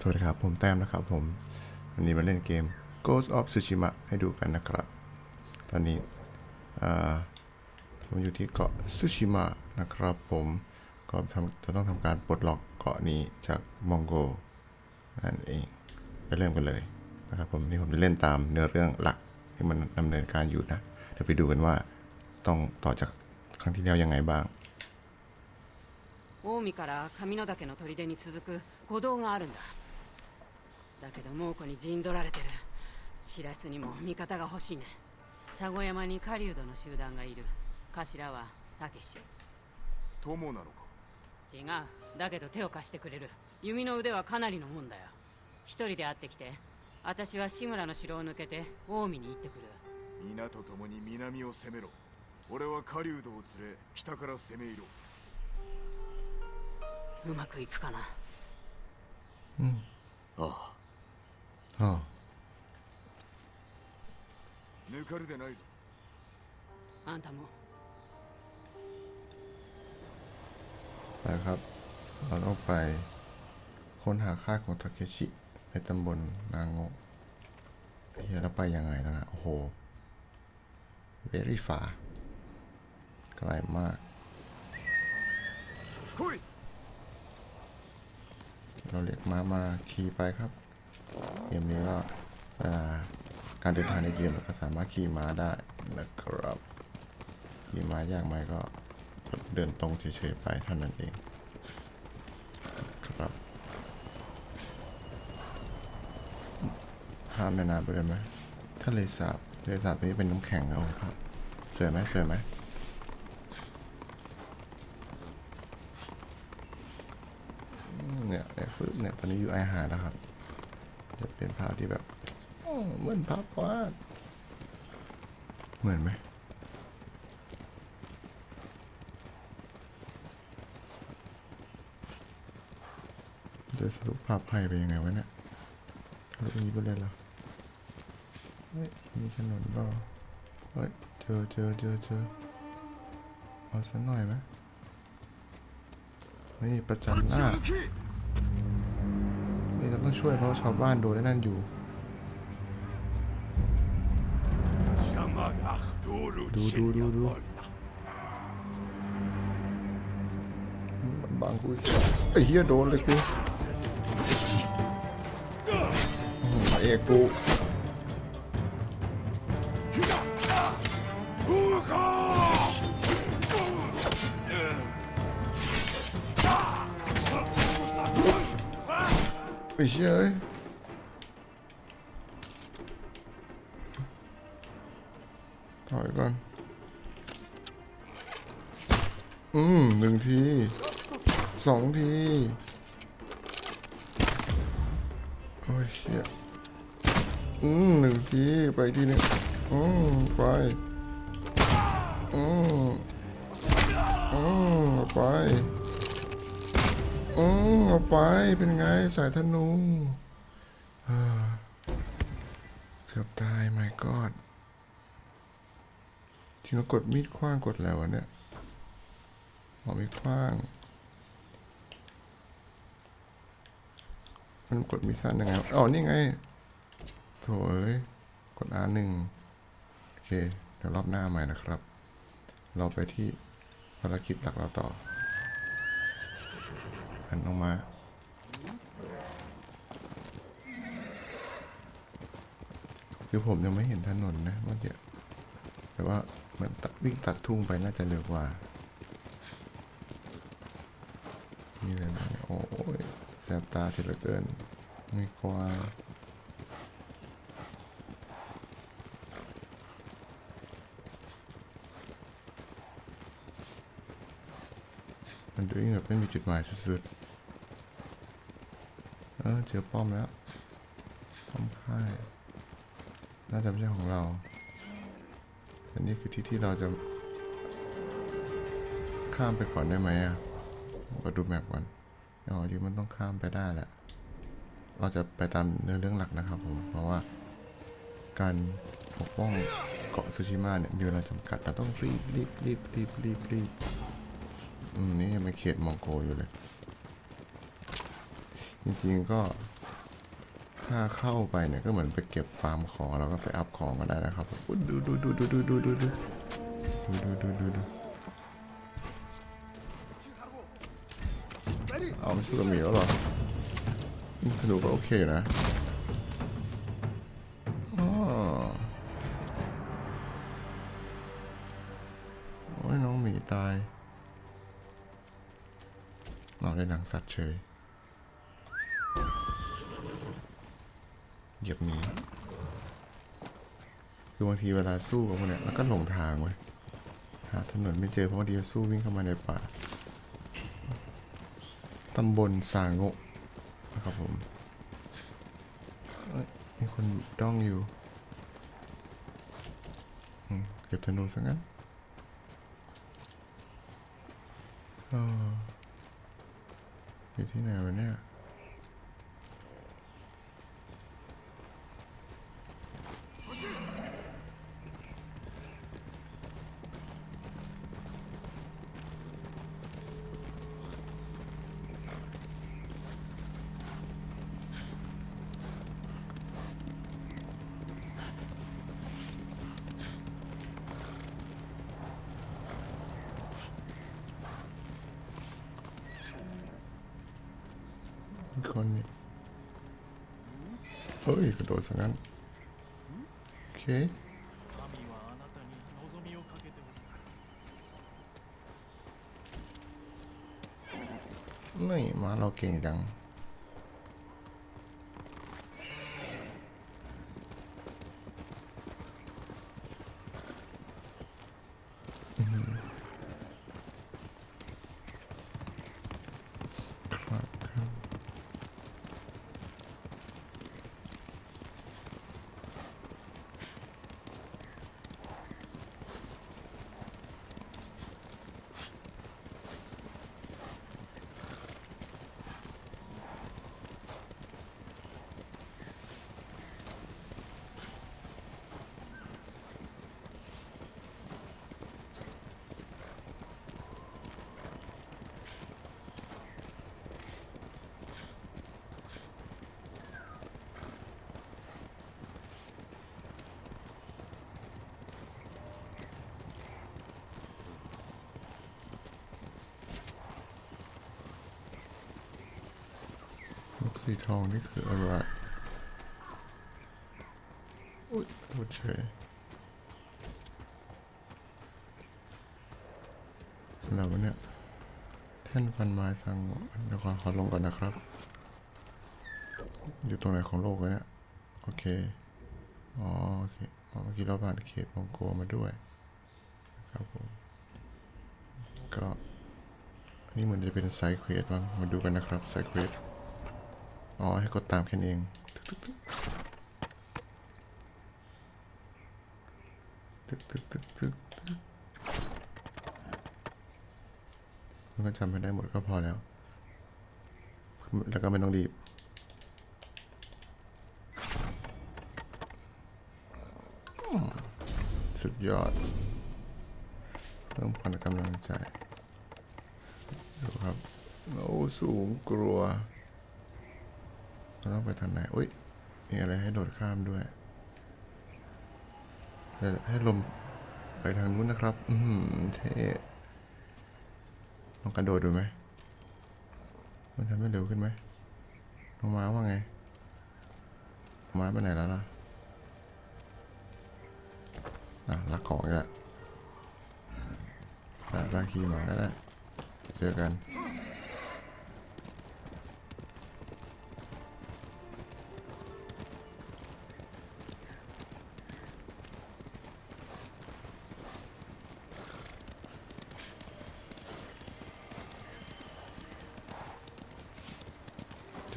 สวัสดีครับผมแต้มนะครับผม วันนี้มาเล่นเกม Ghost of Tsushima ให้ดูกันนะครับ ตอนนี้ผมอยู่ที่เกาะซูชิมะนะครับผมก็ทำจะต้องทำการปลดล็อกเกาะนี้จากมองโกนั่นเองไปเริ่มกันเลยนะครับผมนี่ผมจะเล่นตามเนื้อเรื่องหลักที่มันดำเนินการอยู่นะเดี๋ยวไปดูกันว่าต้องต่อจากครั้งที่แล้วยังไงบ้าง 近江から上野岳の砦に続く古道があるんだ。だけど猛虎に陣取られてる。白洲にも味方が欲しいね。佐護山に狩人の集団がいる。頭はたけし友なのか？違う。だけど手を貸してくれる。弓の腕はかなりのもんだよ。一人で会ってきて私は志村の城を抜けて近江に行ってくる。皆と共に南を攻めろ。俺は狩人を連れ北から攻め入ろううまくいくかなああอ๋อ 抜かるでないぞあんたも ไปครับ เราต้องไปค้นหาค่ายของทาเคชิในตำบลนางงเฮียแล้วไปยังไงแล้วนะโอ้โห very far ไกลมาก 来い เราเรียกม้ามาขี่ไปครับ เกมนี้ก็การเดินทางในเกมเราก็สามารถขี่ม้าได้นะครับขี่ม้ายากไหมก็เดินตรงเฉยๆไปเท่านั้นเองครับข้ามแม่น้ำไปเลยไหมทะเลสาบทะเลสาบนี้เป็นน้ำแข็งนะโอ้ครับสวยไหมสวยไหม อืม เนี่ยเนี่ยคือเนี่ยตอนนี้อยู่ไอหาแล้วครับ จะเป็นภาพที่แบบเหมือนภาพวาดเหมือนไหมจะสรุปภาพไพ่ไปยังไงวะเนี่ยทะลุนี้ไปเลยเหรอเฮ้ยมีถนนเปล่เฮ้ยเจอเจอเจอเจอเอาสักหน่อยไหมนี่ประจันหน้า 歩けนี่เราต้องช่วยเพราะชาวบ้านโดนนั่นอยู่ ดูดูดูดูบังกูไอ้เหี้ยโดนเลยกูเอกกู ไอ้เชี่ยเอ้ยถอยก่อน อืมหนึ่งทีสองที โอ้ยเชี่ยอืมหนึ่งทีไปทีนึงอืมไปอืมอืมเอไป อืมเอาไปเป็นไงสายธนูอ่าเกือบตายไม่กอดทีเรากดมีดคว้างกดแล้วะเนี่ยหอมีคว้าง มันกดมีสั้นยังไงอ๋อนี่ไงโถเอ้ยกด R หนึ่งโอเคเดี๋ยวรอบหน้าใหม่นะครับ เราไปที่ภารกิจหลักเราต่อ หันออกมา คือผมยังไม่เห็นถนนนะเมื่อกี้แต่ว่ามันวิ่งตัดทุ่งไปน่าจะเร็วกว่า นี่เลยนะโอ้ยแสบตาเสียเหลือเกิน ไม่กว้ามันดูยิ่งแบบไม่มีจุดหมายสุดๆ เออเจอป้อมแล้วป้อมค่ายน่าจะไม่ใช่ของเราแต่นี่คือที่ที่เราจะข้ามไปก่อนได้ไหมอะมก็ดูแมปก่อนอ๋อที่มันต้องข้ามไปได้แหละ เราจะไปตามเนื้อเรื่องหลักนะครับผม เพราะว่าการปกป้องเกาะซูชิมะเนี่ยมีเวลาจำกัดเราต้องรีบรีบรีบรีบรีบรีบอืมนี่ยังไม่เขตมองโกอยู่เลย จริงๆก็ถ้าเข้าไปเนี่ยก็เหมือนไปเก็บฟาร์มของแล้วก็ไปอัพของก็ได้นะครับดูดูดูดูดูดูดูดูดูดูดูดูดูเอาไม่สู้กับหมีแล้วหรออืมธนูก็โอเคอยู่นะโอ้ยน้องหมีตายนอนในหนังสัตว์เฉย เหยียบหมีคือบางทีเวลาสู้กับพวกเนี้ยแล้วก็หลงทางเว้ยหาถนนไม่เจอเพราะว่าดีสู้วิ่งเข้ามาในป่าตำบลสางโงนะครับผมมีคนด้องอยู่เก็บธนูซะงั้นอยู่ที่ไหนวะเนี่ย คนเฮ้ยกระโดดซะงั้น โอเคนี่มาเราเก่งจัง สีทองนี่คืออะไรอุ้ยโทษเฉยสำหรับวันเนี้ยแท่นฟันไม้สังเดี๋ยวขอขอลงก่อนนะครับ อยู่ตรงไหนของโลกวะเนี่ย โอเค อ๋อโอเคอ๋อเมื่อกี้เราผ่านเขตมองโกมาด้วยนะครับผม ก็ อันนี้เหมือนจะเป็นไซด์เควสบ้าง มาดูกันนะครับไซด์เควส อ๋อ ให้กดตามแค่นี้เองตึกตึกตึกตึกตึกตึกตึกมันก็จำไม่ได้หมดก็พอแล้ว แล้วก็ไม่ต้องรีบสุดยอดเพิ่มพลังกำลังใจดูครับ โอ้ สูงกลัว เราต้องไปทางไหน อุ้ย มีอะไรให้โดดข้ามด้วยให้ให้ลมไปทางนู้นนะครับ อืมเท่ลองกระโดดดูไหม มันทำให้เร็วขึ้นไหมน้องม้าว่าไง ม้าไปไหนแล้วล่ะ อะรักของอีกแล้วอะลากขี่มาก็ได้เจอกัน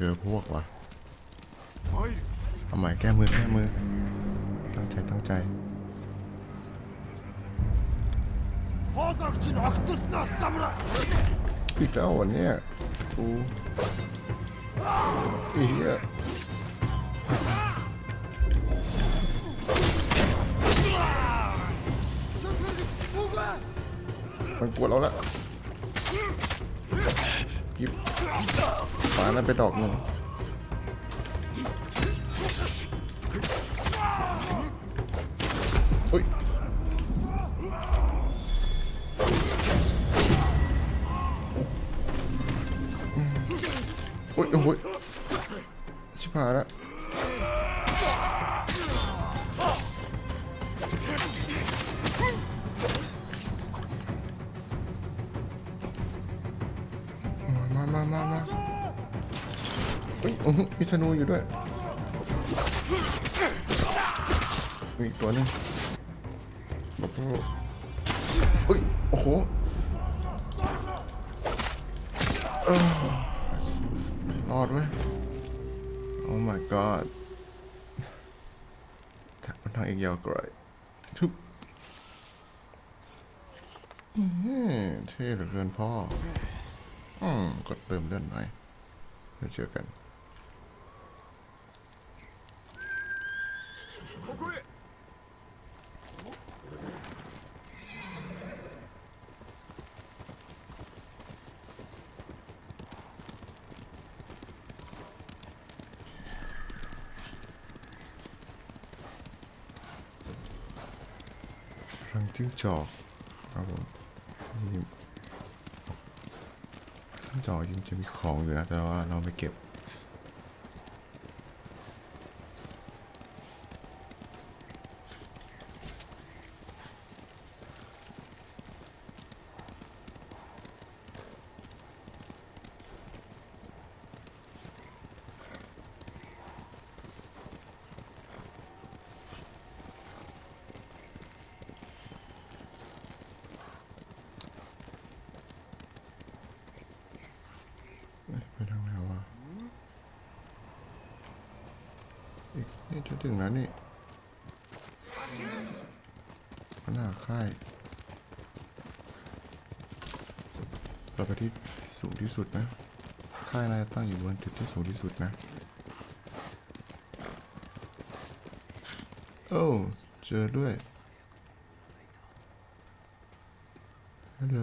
เจอพวกวะเอาใหม่แก้มือแก้มือ ตั้งใจตั้งใจอีกแล้ววันนี้กูอีเหี้ยมันกลัวเราแล้ว กิฟฟ้านั้นไปดอกหนึ่งอุ้ยอุ้ยโอ้ยชิบหายแล้ว มีธนูอยู่ด้วยมีอีกตัวนึงบอกว่าอุ้ย โอ้โหรอดเว้ยโอ้ my god ถักมันทางอีกยาวไกลทุบเท่เหลือเกินพ่อ อืมกดเติมเลือดหน่อยเดี๋ยวเจอกัน รังจิ้งจอกครับผมนี่จิ้งจอกยังจะมีของอยู่นะแต่ว่าเราไม่เก็บ เอ๊ะไปทางไหนวะอีก นี่จะถึงแล้วนี่ขนาดค่าย เราไปที่สูงที่สุดนะ ค่ายนายตั้งอยู่บนจุดที่สูงที่สุดนะ โอ้ เจอด้วย ฮัลโหล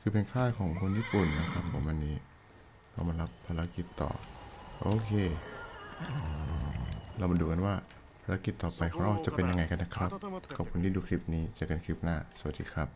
คือเป็นค่ายของคนญี่ปุ่นนะครับผมอันนี้เรามารับภารกิจต่อ โอเค เรามาดูกันว่าภารกิจต่อไปของเราจะเป็นยังไงกันนะครับ ขอบคุณที่ดูคลิปนี้ เจอกันคลิปหน้า สวัสดีครับ